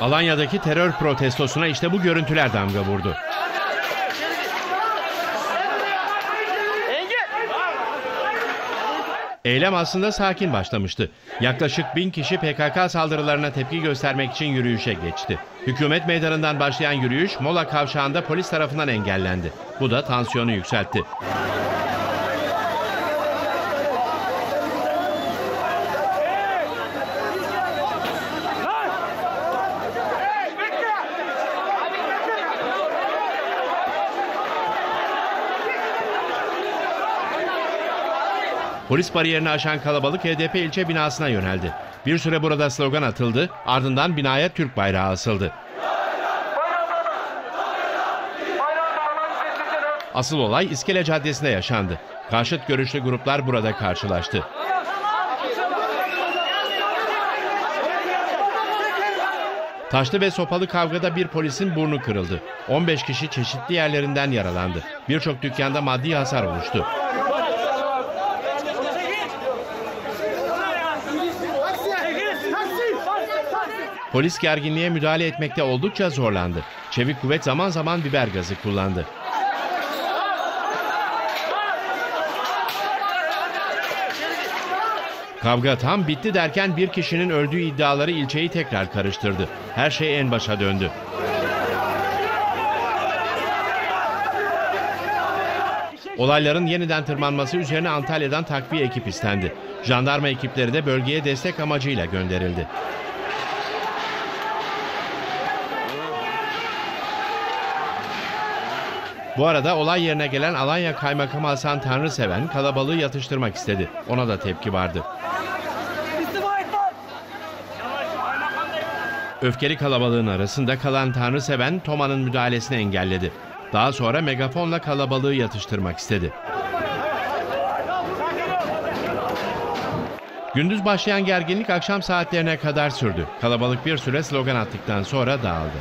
Alanya'daki terör protestosuna işte bu görüntüler damga vurdu. Eylem aslında sakin başlamıştı. Yaklaşık bin kişi PKK saldırılarına tepki göstermek için yürüyüşe geçti. Hükümet meydanından başlayan yürüyüş Mola kavşağında polis tarafından engellendi. Bu da tansiyonu yükseltti. Polis bariyerini aşan kalabalık HDP ilçe binasına yöneldi. Bir süre burada slogan atıldı, ardından binaya Türk bayrağı asıldı. Asıl olay İskele Caddesi'nde yaşandı. Karşıt görüşlü gruplar burada karşılaştı. Taşlı ve sopalı kavgada bir polisin burnu kırıldı. 15 kişi çeşitli yerlerinden yaralandı. Birçok dükkanda maddi hasar oluştu. Polis gerginliğe müdahale etmekte oldukça zorlandı. Çevik kuvvet zaman zaman biber gazı kullandı. Kavga tam bitti derken bir kişinin öldüğü iddiaları ilçeyi tekrar karıştırdı. Her şey en başa döndü. Olayların yeniden tırmanması üzerine Antalya'dan takviye ekip istendi. Jandarma ekipleri de bölgeye destek amacıyla gönderildi. Bu arada olay yerine gelen Alanya Kaymakamı Hasan Tanrıseven kalabalığı yatıştırmak istedi. Ona da tepki vardı. Öfkeli kalabalığın arasında kalan Tanrıseven Toma'nın müdahalesini engelledi. Daha sonra megafonla kalabalığı yatıştırmak istedi. Gündüz başlayan gerginlik akşam saatlerine kadar sürdü. Kalabalık bir süre slogan attıktan sonra dağıldı.